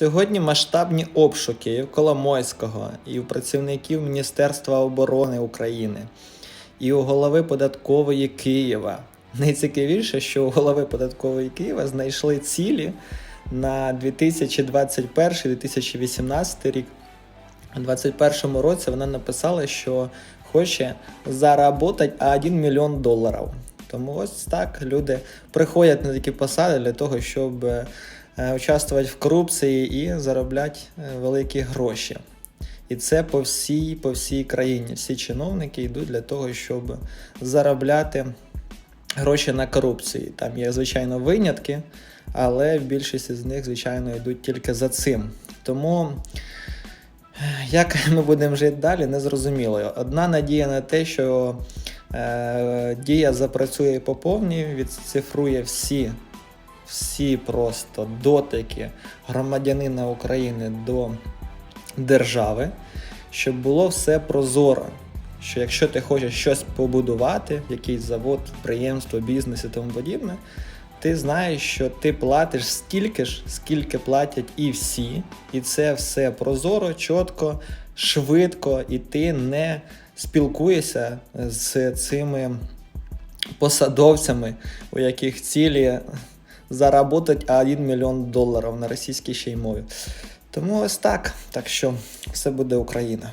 Сьогодні масштабні обшуки і в Коломойського, і у працівників Міністерства оборони України, і у голови податкової Києва. Найцікавіше, що у голови податкової Києва знайшли цілі на 2021-2018 рік. У 2021 році вона написала, що хоче заработати 1 мільйон доларів. Тому ось так люди приходять на такі посади для того, щоб е, участвувати в корупції і заробляти е, великі гроші. І це по всій, по всій країні. Всі чиновники йдуть для того, щоб заробляти гроші на корупції. Там є, звичайно, винятки, але більшість з них, звичайно, йдуть тільки за цим. Тому як ми будемо жити далі, не зрозуміло. Одна надія на те, що е, дія запрацює по повній, відцифрує всі, всі просто дотики громадянина України до держави, щоб було все прозоро. Що якщо ти хочеш щось побудувати, якийсь завод, підприємство, бізнес і тому подібне, ти знаєш, що ти платиш стільки ж, скільки платять і всі, і це все прозоро, чітко, швидко, і ти не спілкуєшся з цими посадовцями, у яких цілі заработати 1 мільйон доларів на російській ще й мові. Тому ось так. Так що все буде Україна.